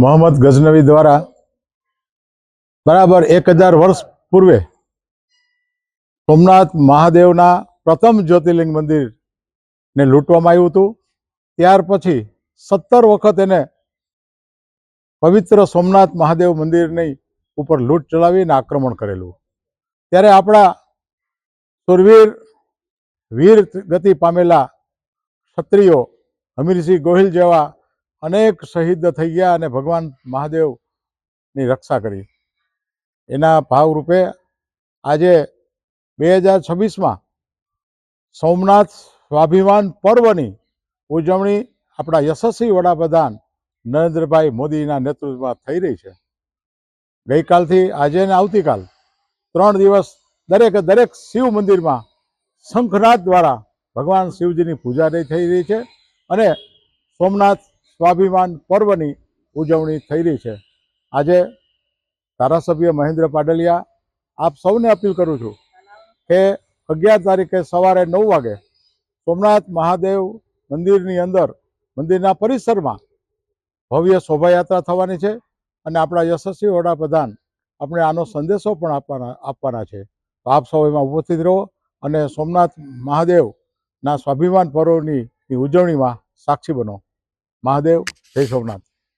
મોહમ્મદ ગઝનવી દ્વારા બરાબર એક હજાર વર્ષ પૂર્વે સોમનાથ મહાદેવના પ્રથમ જ્યોતિર્લિંગ મંદિરને લૂંટવામાં આવ્યું હતું. ત્યાર પછી સત્તર વખત એને પવિત્ર સોમનાથ મહાદેવ મંદિરની ઉપર લૂંટ ચલાવીને આક્રમણ કરેલું. ત્યારે આપણા સુરવીર, વીર ગતિ પામેલા ક્ષત્રિયો હમીરસિંહ ગોહિલ જેવા અનેક શહીદ થઈ ગયા અને ભગવાન મહાદેવની રક્ષા કરી. એના ભાવરૂપે આજે બે હજાર છવ્વીસમાં સોમનાથ સ્વાભિમાન પર્વની ઉજવણી આપણા યશસ્વી વડાપ્રધાન નરેન્દ્રભાઈ મોદીના નેતૃત્વમાં થઈ રહી છે. ગઈકાલથી આજે ને આવતીકાલ ત્રણ દિવસ દરેકે દરેક શિવ મંદિરમાં શંખનાથ દ્વારા ભગવાન શિવજીની પૂજા થઈ રહી છે અને સોમનાથ સ્વાભિમાન પર્વની ઉજવણી થઈ રહી છે. આજે ધારાસભ્ય મહેન્દ્ર પાડલિયા, આપ સૌને અપીલ કરું છું કે અગિયાર તારીખે સવારે નવ વાગે સોમનાથ મહાદેવ મંદિરની અંદર, મંદિરના પરિસરમાં ભવ્ય શોભાયાત્રા થવાની છે અને આપણા યશસ્વી વડાપ્રધાન આપણે આનો સંદેશો પણ આપવાના આપવાના છે. તો આપ સૌ એમાં ઉપસ્થિત રહો અને સોમનાથ મહાદેવના સ્વાભિમાન પર્વની ઉજવણીમાં સાક્ષી બનો. મહાદેવ જય સોમનાથ.